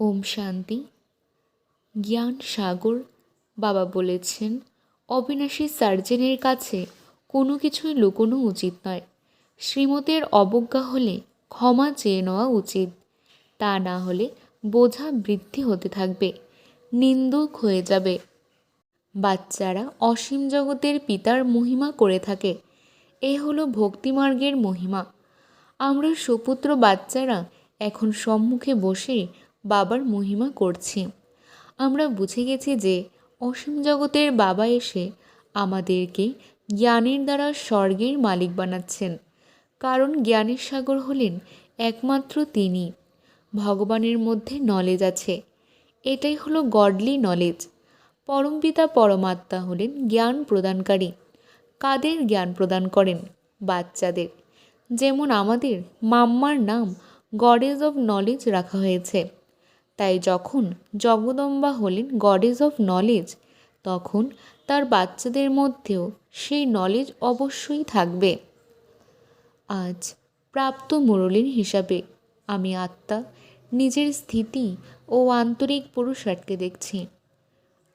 ওম শান্তি। জ্ঞান সাগর, বাবা বলেছেন, অবিনাশী সার্জেনের কাছে কোনো কিছুই লুকোনো উচিত নয়। শ্রীমতের অবজ্ঞা হলে ক্ষমা চেয়ে নেওয়া উচিত। তা না হলে বোঝা বৃদ্ধি হতে থাকবে, নিন্দুক হয়ে যাবে। বাচ্চারা অসীম জগতের পিতার মহিমা করে থাকে, এ হলো ভক্তিমার্গের মহিমা। আমরা সুপুত্র বাচ্চারা এখন সম্মুখে বসে বাবার মহিমা করছি। আমরা বুঝে গেছি যে অসীম জগতের বাবা এসে আমাদেরকে জ্ঞানের দ্বারা স্বর্গের মালিক বানাচ্ছেন। কারণ জ্ঞানের সাগর হলেন একমাত্র তিনি। ভগবানের মধ্যে নলেজ আছে। এটাই হলো গডলি নলেজ পরমপিতা পরমাত্মা হলেন জ্ঞান প্রদানকারী। কাদের জ্ঞান প্রদান করেন? বাচ্চাদের। যেমন আমাদের মাম্মার নাম গডেজ অফ নলেজ রাখা হয়েছে। তাই যখন জগদম্বা হলেন গডেজ অফ নলেজ তখন তার বাচ্চাদের মধ্যেও সেই নলেজ অবশ্যই থাকবে। আজ প্রাপ্ত মুরলীর হিসাবে আমি আত্মা, নিজের স্থিতি ও আন্তরিক পুরুষার্থকে দেখছি।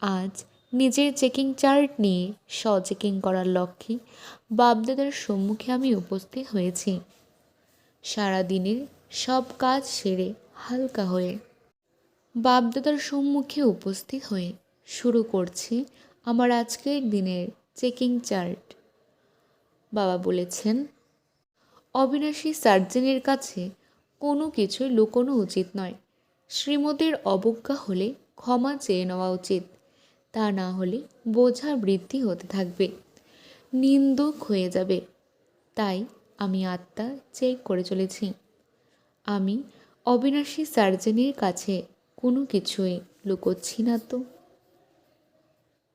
আজ নিজের চেকিং চার্ট নিয়ে স্ব চেকিং করার লক্ষ্যে বাপদাদার সম্মুখে আমি উপস্থিত হয়েছি। সারাদিনের সব কাজ সেরে হালকা হয়ে বাপদাদার সম্মুখে উপস্থিত হয়ে শুরু করছি আমার আজকের দিনের চেকিং চার্ট। বাবা বলেছেন, অবিনাশী সার্জেনের কাছে কোনো কিছুই লুকোনো উচিত নয়। শ্রীমতের অবজ্ঞা হলে ক্ষমা চেয়ে নেওয়া উচিত। তা না হলে বোঝা বৃদ্ধি হতে থাকবে। নিন্দুক হয়ে যাবে। তাই আমি আত্মা চেক করে চলেছি। আমি অবিনাশী সার্জেনের কাছে কোনো কিছুই লুকোচ্ছি না তো।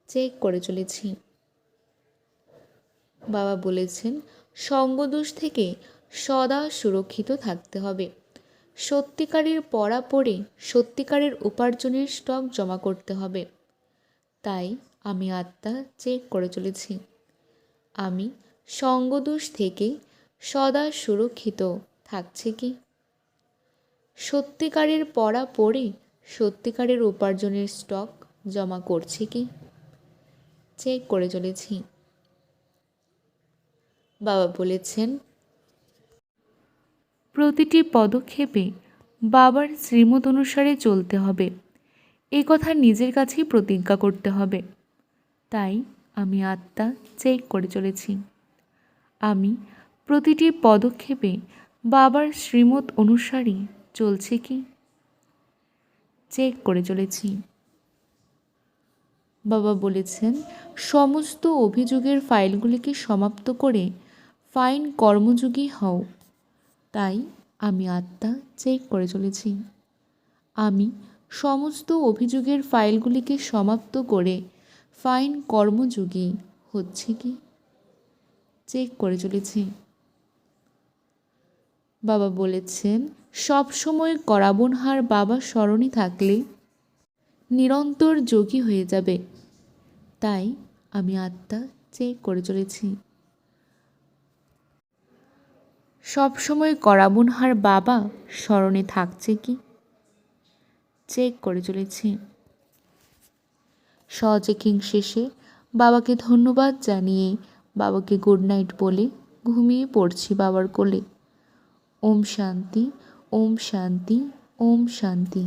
চেক করে চলেছি। বাবা বলেছেন, সঙ্গদোষ থেকে সদা সুরক্ষিত থাকতে হবে। সত্যিকারের পড়া পড়ে সত্যিকারের উপার্জনের স্টক জমা করতে হবে। তাই আমি আত্মা চেক করে চলেছি। আমি সঙ্গদোষ থেকে সদা সুরক্ষিত থাকছে কি? সত্যিকারের পড়া পড়ে সত্যিকারের উপার্জনের স্টক জমা করছে কি? চেক করে চলেছি। বাবা বলেছেন, প্রতিটি পদক্ষেপে বাবার শ্রীমত অনুসারে চলতে হবে। এ কথা নিজের কাছেই প্রতিজ্ঞা করতে হবে। তাই আমি আত্মা চেক করে চলেছি। আমি প্রতিটি পদক্ষেপে বাবার শ্রীমত অনুসারে চলছে কি? চেক করে চলেছি। বাবা বলেছেন, সমস্ত অভিযোগের ফাইলগুলিকে সমাপ্ত করে ফাইন কর্মযোগী হও। তাই আমি আত্মা চেক করে চলেছি। আমি সমস্ত অভিযোগের ফাইলগুলিকে সমাপ্ত করে ফাইন কর্মযোগী হচ্ছে কি? চেক করে চলেছি। বাবা বলেছেন সব সময় করাবনহার বাবা স্মরণে থাকলে নিরন্তর যোগী হয়ে যাবে। তাই আমি আত্মা চেক করে চলেছি। সব সময় করাবনহার বাবা স্মরণে থাকছে কি? চেক করে চলেছি। চেকিং শেষে বাবাকে ধন্যবাদ জানিয়ে বাবাকে গুড নাইট বলে ঘুমিয়ে পড়ছি বাবার কোলে। ওম শান্তি ওম শান্তি ওম শান্তি